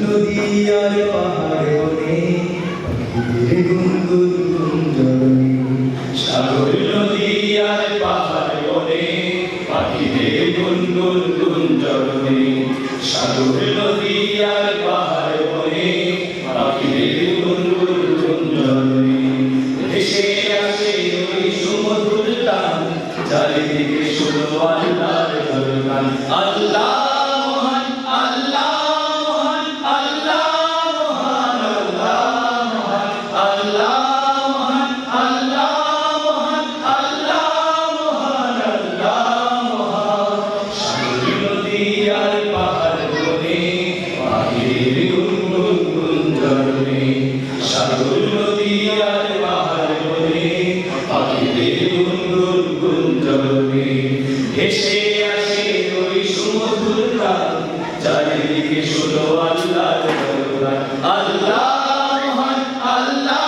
নদীয়ার পাহাড়ে পাখিদের গুনগুন গুঞ্জরণী সাগর নদীয়ার পাহাড়ে বনে পাখিদের গুনগুন গুঞ্জরণী সাগর নদীয়ার পাহাড়ে বনে পাখিদের গুনগুন গুঞ্জরণী ভেসে আসে ওই সুমধুর গান চারিদিকে শুনো আল্লাহর গান আল্লাহ ভেসে আসে ওই সুমধুর গান। চারিদিকে শুনো আল্লাহ আল্লাহ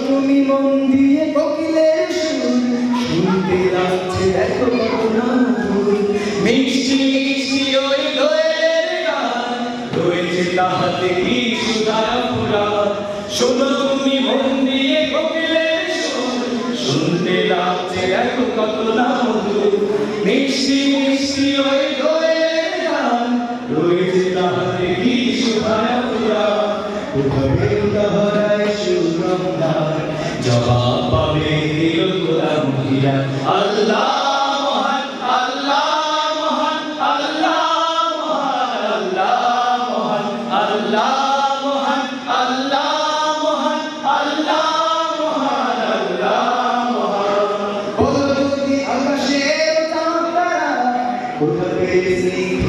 তুমি মন দিয়ে কোকিলের সুর। শুনতে লাগছে দেখো মিষ্টি মিষ্টি ওই দোয়ের গান। রয়েছে তাহাতে কি শোভায় পুরা উঠবে লহরায় সুরমদার জবাব পাবে দিল গোলাম হিরা। আল্লাহ Allah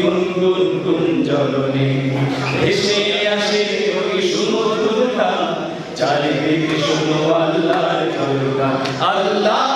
গুনগুন ভেসে আসে ওই সুমধুরতা চারিদিকে শুনো আল্লাহর আল্লাহ